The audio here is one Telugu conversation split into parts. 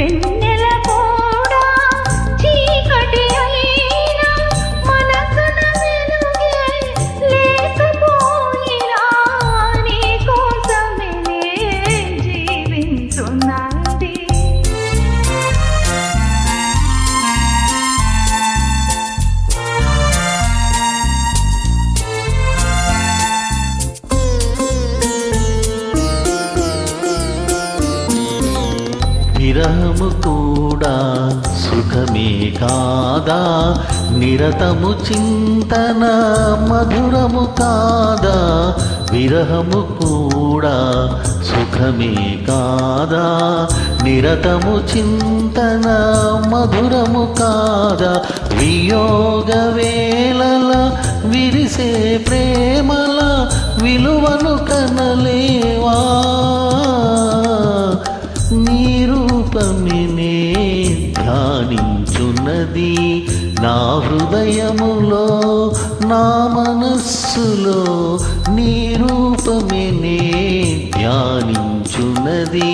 வெண்ணி విరహము కూడా సుఖమే కాదా? నిరతము చింతన మధురము కాదా? విరహము కూడా సుఖమే కాదా? నిరతము చింతన మధురము కాదా? వియోగ వేళల విరిసే ప్రేమల విలువను కనలేవా? ధ్యానించున్నది నా హృదయములో నా మనస్సులో నీ రూపమినే ధ్యానించున్నది.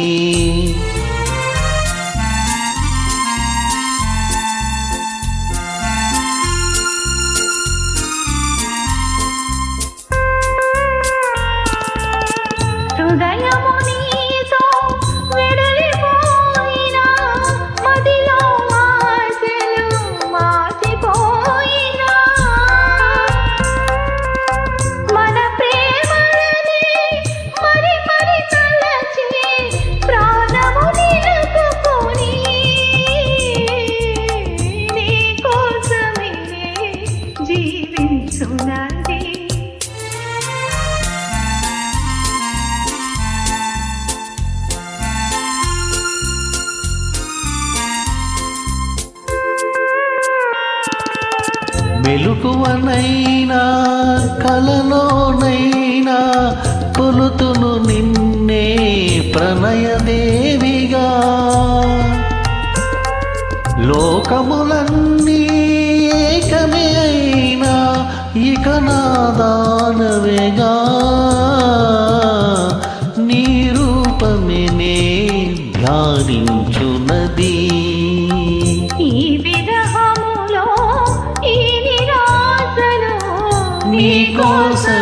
మెలుకువనైనా కలలోనైనా కొలుతును నిన్నే ప్రణయదేవిగా. లోకములన్నీ ఏకమే అయినా ఇక నాదానవేగా ఈ నీ